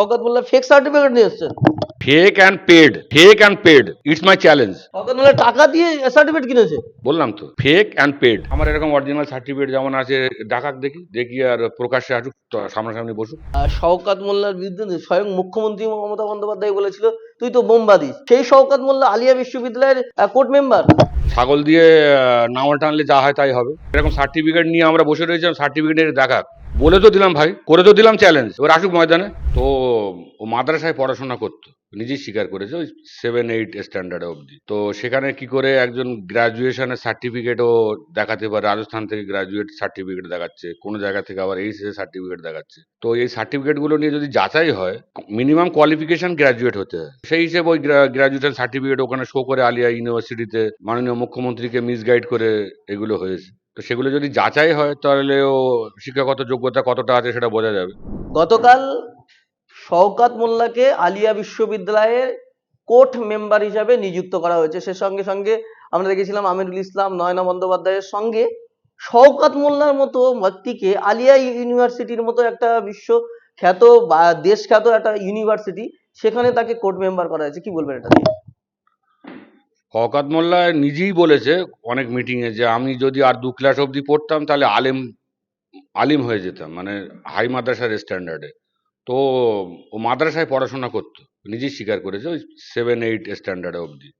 শওকত মোল্লা fake certificate নিয়ে এসছেন fake and paid fake and paid it's my challenge Shaukat Molla টাকা দিয়ে certificate কিনেছে। বললাম তো ফেক অ্যান্ড পেড আমার এরকম অরিজিনাল সার্টিফিকেট যেমন আছে ডাকাক দেখি দেখি আর প্রকাশ্যে আসুক তো সামনাসামনি বসুক। আর শওকত মোল্লার বিরুদ্ধে স্বয়ং মুখ্যমন্ত্রী মমতা বন্দ্যোপাধ্যায় বলেছিল তুই তো বোমবাদিস সেই শওকত মোল্লা আলিয়া বিশ্ববিদ্যালয়ের কোর্ট মেম্বার ছাগল দিয়ে নাঙল টানলে যা হয় তাই হবে। এরকম সার্টিফিকেট নিয়ে আমরা বসে রয়েছিলাম সার্টিফিকেটের দেখাক। বলে তো দিলাম ভাই, করে তো দিলাম চ্যালেঞ্জ এবার আসুক ময়দানে। তো ও মাদ্রাসায় পড়াশোনা করতো, নিজেই স্বীকার করেছে ওই সেভেন এইট স্ট্যান্ডার্ড অবধি। তো সেখানে কি করে একজন গ্রাজুয়েশনের সার্টিফিকেটও দেখাতে পারে, রাজস্থান থেকে গ্রাজুয়েট সার্টিফিকেট দেখাচ্ছে, কোনো জায়গা থেকে আবার এস সার্টিফিকেট দেখাচ্ছে। তো এই সার্টিফিকেটগুলো নিয়ে যদি যাচাই হয় মিনিমাম কোয়ালিফিকেশন গ্রাজুয়েট হতে হয়। সেই হিসেবে ওই গ্রাজুয়েশন সার্টিফিকেট ওখানে শো করে আলিয়া ইউনিভার্সিটিতে মাননীয় মুখ্যমন্ত্রীকে মিসগাইড করে এগুলো হয়েছে। তো সেগুলো যদি যাচাই হয়, তাহলে ও শিক্ষাগত যোগ্যতা কতটা আছে সেটা বোঝা যাবে। গতকাল শওকাত মোল্লাকে আলিয়া বিশ্ববিদ্যালয়ের কোর্ট মেম্বার হিসাবে নিযুক্ত করা হয়েছে। সে সঙ্গে সঙ্গে আমরা দেখেছিলাম আমিরুল ইসলাম, নয়না বন্দ্যোপাধ্যায়ের সঙ্গে শওকাত মোল্লার মতো ব্যক্তিকে আলিয়া ইউনিভার্সিটির মতো একটা বিশ্ব খ্যাত বা দেশখ্যাত একটা ইউনিভার্সিটি, সেখানে তাকে কোর্ট মেম্বার করা হয়েছে। কি বলবেন এটা নিয়ে মোল্লা নিজেই বলেছে অনেক মিটিংয়ে যে আমি যদি আর দু ক্লাস অবধি পড়তাম তাহলে আলেম, আলিম হয়ে যেতাম মানে হাই মাদ্রাসার স্ট্যান্ডার্ডে তো ও মাদ্রাসায় পড়াশোনা করতো, নিজেই স্বীকার করেছে ওই সেভেন এইট স্ট্যান্ডার্ড অবধি।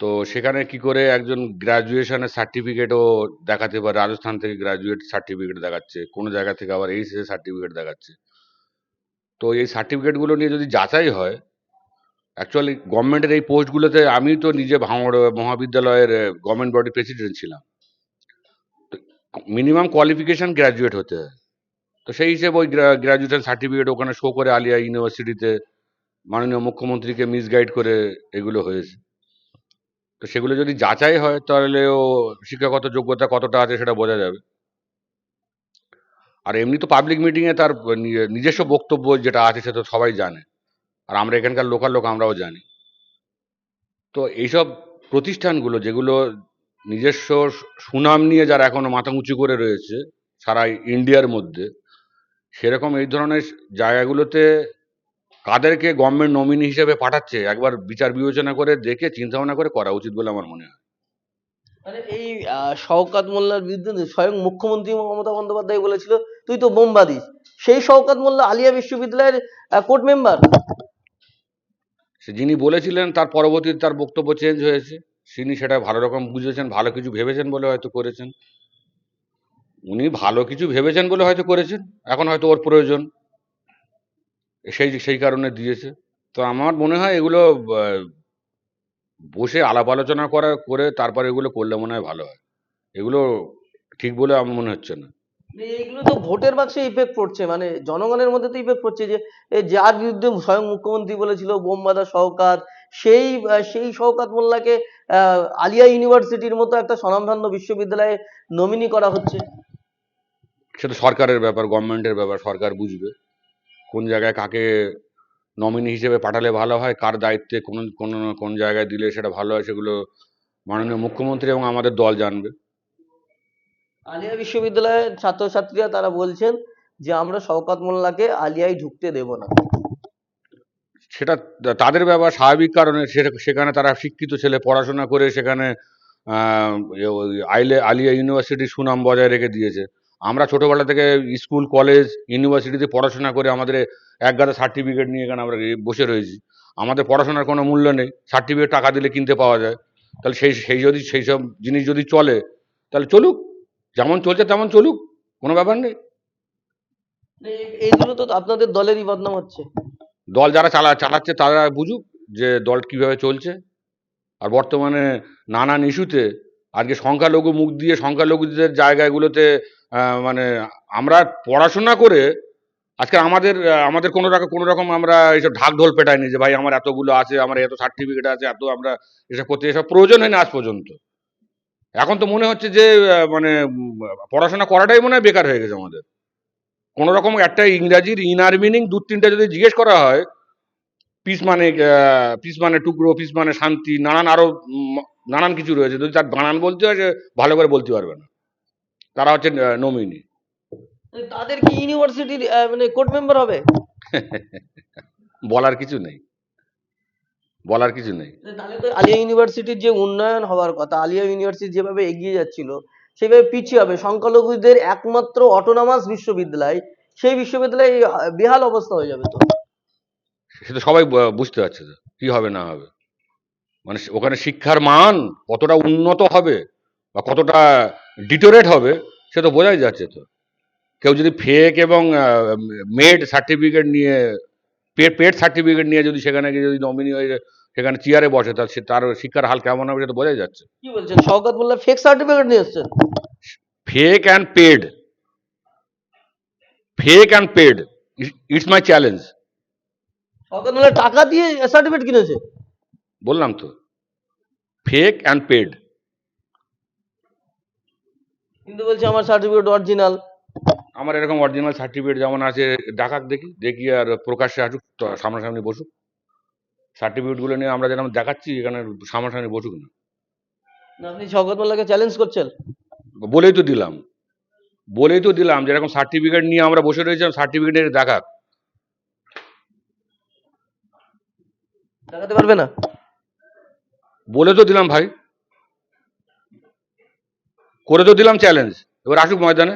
তো সেখানে কি করে একজন গ্রাজুয়েশনের সার্টিফিকেটও দেখাতে পারে, রাজস্থান থেকে গ্রাজুয়েট সার্টিফিকেট দেখাচ্ছে, কোনো জায়গা থেকে আবার এইচএস সার্টিফিকেট দেখাচ্ছে। তো এই সার্টিফিকেটগুলো নিয়ে যদি যাচাই হয় অ্যাকচুয়ালি গভর্নমেন্টের এই পোস্টগুলোতে আমি তো নিজে ভাঙড় মহাবিদ্যালয়ের গভর্নমেন্ট বডি প্রেসিডেন্ট ছিলাম। মিনিমাম কোয়ালিফিকেশন গ্র্যাজুয়েট হতে হয়। তো সেই হিসেবে ওই গ্র্যাজুয়েশন সার্টিফিকেট ওখানে শো করে আলিয়া ইউনিভার্সিটিতে মাননীয় মুখ্যমন্ত্রীকে মিসগাইড করে এগুলো হয়েছে। তো সেগুলো যদি যাচাই হয়, তাহলে ও শিক্ষাগত যোগ্যতা কতটা আছে সেটা বোঝা যাবে। আর এমনি তো পাবলিক মিটিংয়ে তার নিজস্ব বক্তব্য যেটা আছে সেটা সবাই জানে। আর আমরা এখানকার লোকাল লোক, আমরাও জানি। তো এইসব প্রতিষ্ঠানগুলো, যেগুলো নিজস্ব সুনাম নিয়ে যারা এখনও মাথা উঁচু করে রয়েছে, সারা ইন্ডিয়ার মধ্যে, সেরকম এই ধরনের জায়গাগুলোতে কাদেরকে গভর্নমেন্ট নমিনি হিসেবে পাঠাচ্ছে, একবার বিচার বিবেচনা করে দেখে চিন্তা ভাবনা করে করা উচিত বলে আমার মনে হয়। মানে এই শওকাত মোল্লার বিরুদ্ধে স্বয়ং মুখ্যমন্ত্রী মমতা বন্দ্যোপাধ্যায় বলেছিল, তুই তো বোমবাদিস সেই শওকাত মোল্লা আলিয়া বিশ্ববিদ্যালয়ের কোর্ট মেম্বার? সে যিনি বলেছিলেন, তার পরবর্তীতে তার বক্তব্য চেঞ্জ হয়েছে। তিনি সেটা ভালো রকম বুঝেছেন, ভালো কিছু ভেবেছেন বলে হয়তো করেছেন। উনি ভালো কিছু ভেবেছেন বলে হয়তো করেছেন, এখন হয়তো ওর প্রয়োজন। সেই সেই কারণে দিয়েছে। তো আমার মনে হয় এগুলো বসে আলাপ আলোচনা করা, করে তারপর এগুলো করলে মনে হয় ভালো হয়। এগুলো ঠিক বলে আমার মনে হচ্ছে না। এইগুলো তো ভোটের বাক্সে ইফেক্ট পড়ছে। মানে জনগণের মধ্যে তো ইফেক্ট পড়ছে যে যার বিরুদ্ধে স্বয়ং মুখ্যমন্ত্রী বলেছিল বোমবাদা শওকাত, সেই সেই শওকাত মোল্লাকে আলিয়া ইউনিভার্সিটির মতো একটা স্বনামধন্য বিশ্ববিদ্যালয়ে নমিনি করা হচ্ছে। সেটা সরকারের ব্যাপার গভর্নমেন্টের ব্যাপার, সরকার বুঝবে। কোন জায়গায় কাকে নমিনি হিসেবে পাঠালে ভালো হয়, কার দায়িত্বে কোন কোন কোন জায়গায় দিলে সেটা ভালো হয়, সেগুলো মাননীয় মুখ্যমন্ত্রী এবং আমাদের দল জানবে। আলিয়া বিশ্ববিদ্যালয়ের ছাত্রছাত্রীরা তারা বলছেন যে আমরা শওকাত মোল্লাকে আলিয়ায় ঢুকতে দেব না। সেটা তাদের ব্যাপার স্বাভাবিক কারণে সেখানে তারা শিক্ষিত ছেলে, পড়াশোনা করে সেখানে ওই আইলে, আলিয়া ইউনিভার্সিটির সুনাম বজায় রেখে দিয়েছে। আমরা ছোটোবেলা থেকে স্কুল, কলেজ, ইউনিভার্সিটিতে পড়াশোনা করে আমাদের এক গাদা সার্টিফিকেট নিয়ে এখানে আমরা বসে রয়েছি। আমাদের পড়াশোনার কোনো মূল্য নেই, সার্টিফিকেট টাকা দিলে কিনতে পাওয়া যায়। তাহলে সেই সেই যদি, সেই সব জিনিস যদি চলে, তাহলে চলুক। যেমন চলছে তেমন চলুক কোনো ব্যাপার নেই। এইগুলো তো আপনাদের দলেরই বদনাম হচ্ছে। দল যারা চালা চালাচ্ছে তারা বুঝুক যে দল কীভাবে চলছে। আর বর্তমানে নানান ইস্যুতে আজকে সংখ্যালঘু মুখ দিয়ে সংখ্যালঘুদের জায়গাগুলোতে মানে আমরা পড়াশোনা করে আজকে আমাদের আমাদের কোনো রকম কোনো রকম আমরা এইসব ঢাক ঢোল পেটাইনি যে ভাই আমার এতগুলো আছে আমার এত সার্টিফিকেট আছে এত আমরা এসব করতে এসব প্রয়োজন হয়নি আজ পর্যন্ত। এখন তো মনে হচ্ছে যে মানে পড়াশোনা করাটাই মনে হয় বেকার হয়ে গেছে আমাদের। কোনো রকম একটা ইংরাজির ইনার মিনিং দু তিনটা যদি জিজ্ঞেস করা হয় পিস মানে পিস মানে টুকরো পিস মানে শান্তি নানান আরও নানান কিছু রয়েছে। যদি তার বানান বলতে হয় সে ভালো করে বলতে পারবে না। তারা হচ্ছে নমিনি তাদের কি ইউনিভার্সিটির মানে কোর্ট মেম্বার হবে? বলার কিছু নেই। বলার কিছু নেই। তাহলে আলিয়া ইউনিভার্সিটির যে উন্নয়ন হওয়ার কথা আলিয়া ইউনিভার্সিটি যেভাবে এগিয়ে যাচ্ছিল সেভাবে পিছিয়ে হবে। সংখ্যালঘুদের একমাত্র অটোনমাস বিশ্ববিদ্যালয় সেই বিশ্ববিদ্যালয়ে বেহাল অবস্থা হয়ে যাবে তো। সেটা সবাই বুঝতে পারছে তো কি হবে না হবে। মানে ওখানে শিক্ষার মান কতটা উন্নত হবে বা কতটা ডিটোরেট হবে সে তো বোঝাই যাচ্ছে তো। কেউ যদি ফেক এবং মেড সার্টিফিকেট নিয়ে পেড সার্টিফিকেট নিয়ে যদি সেখানে গিয়ে যদি নমিনি হয়ে সেখানে চেয়ারে বসে তার সে তার শিক্ষার হাল কেমন হবে সেটা বোঝাই যাচ্ছে। কি বলছেন? শওকত মোল্লা ফেক সার্টিফিকেট নিয়ে এসছেন? Fake and paid fake and paid it's my challenge Shaukat Molla টাকা দিয়ে সার্টিফিকেট কিনেছে? বললাম তো। ফেক অ্যান্ড পেড কিন্তু বলছে আমার সার্টিফিকেট অরিজিনাল আমার এরকম অরিজিনাল সার্টিফিকেট যেমন আছে ডাকাক দেখি দেখি আর প্রকাশ্যে আসুক সামনাসামনি বসুক। সার্টিফিকেটগুলো নিয়ে আমরা যেরকম দেখাচ্ছি এখানে সামনাসামনি বসুক না। আপনি শওকত চ্যালেঞ্জ করছেন? বলেই তো দিলাম। বলেই তো দিলাম যেরকম সার্টিফিকেট নিয়ে আমরা বসে রয়েছিলাম সার্টিফিকেট দেখাক দেখাতে পারবে না? বলে তো দিলাম ভাই। করে তো দিলাম চ্যালেঞ্জ এবার আসুক ময়দানে।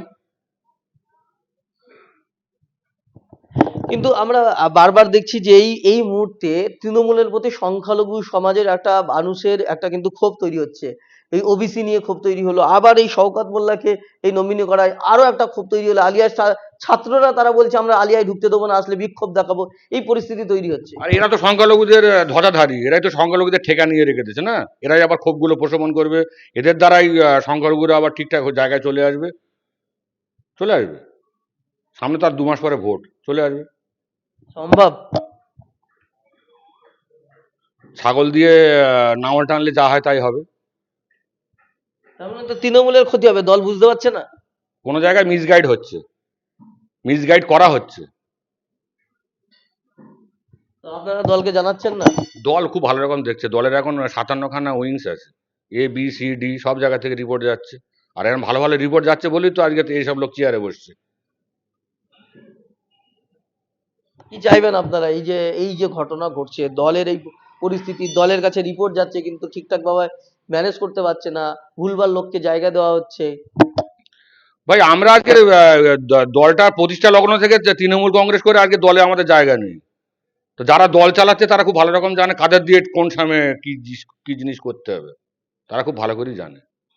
কিন্তু আমরা বারবার দেখছি যে এই এই মুহূর্তে তৃণমূলের প্রতি সংখ্যালঘু সমাজের একটা মানুষের একটা কিন্তু ক্ষোভ তৈরি হচ্ছে। এই ওবিসি নিয়ে ক্ষোভ তৈরি হলো। আবার এই শওকত মোল্লাকে এই নমিনি করায় আরও একটা ক্ষোভ তৈরি হলো। আলিয়ার ছাত্ররা তারা বলছে, আমরা আলিয়ায় ঢুকতে দেবো না, আসলে বিক্ষোভ দেখাবো। এই পরিস্থিতি তৈরি হচ্ছে। আর এরা তো সংখ্যালঘুদের ধ্বজাধারী। এরাই তো সংখ্যালঘুদের ঠেকা নিয়ে রেখে না? এরাই আবার ক্ষোভগুলো প্রশমন করবে। এদের দ্বারাই সংখ্যালঘুরা আবার ঠিকঠাক জায়গায় চলে আসবে। চলে আসবে। সামনে তার দু মাস পরে ভোট। চলে আসবে। সম্ভব? ছাগল দিয়ে নাঙল টানলে যা হয় তাই হবে। তার মানে তো তৃণমূলের ক্ষতি হবে দল বুঝতে পারছে না। কোনো জায়গায় মিসগাইড হচ্ছে। মিসগাইড করা হচ্ছে। তো আপনারা দলকে জানাচ্ছেন না? দল খুব ভালো রকম দেখছে। দলের এখন সাতান্নখানা উইংস আছে। এ বি সি ডি সব জায়গা থেকে রিপোর্ট যাচ্ছে। আর এখন ভালো ভালো রিপোর্ট যাচ্ছে বলেই তো আজকে এইসব লোক চেয়ারে বসছে। কি চাইবেন আপনারা? এই যে এই যে ঘটনা ঘটছে, দলের এই পরিস্থিতি, দলের কাছে রিপোর্ট যাচ্ছে কিন্তু ঠিকঠাক ভাবে ম্যানেজ করতে পারছে না, ভুলভাল লোককে জায়গা দেওয়া হচ্ছে। ভাই, আমরা আজকে দলটার প্রতিষ্ঠা লগ্ন থেকে তৃণমূল কংগ্রেস করে আজকে দলে আমাদের জায়গা নেই। তো যারা দল চালাচ্ছে, তারা খুব ভালো রকম জানে কাদের দিয়ে কোন সময় কি কি জিনিস করতে হবে। তারা খুব ভালো করেই জানে।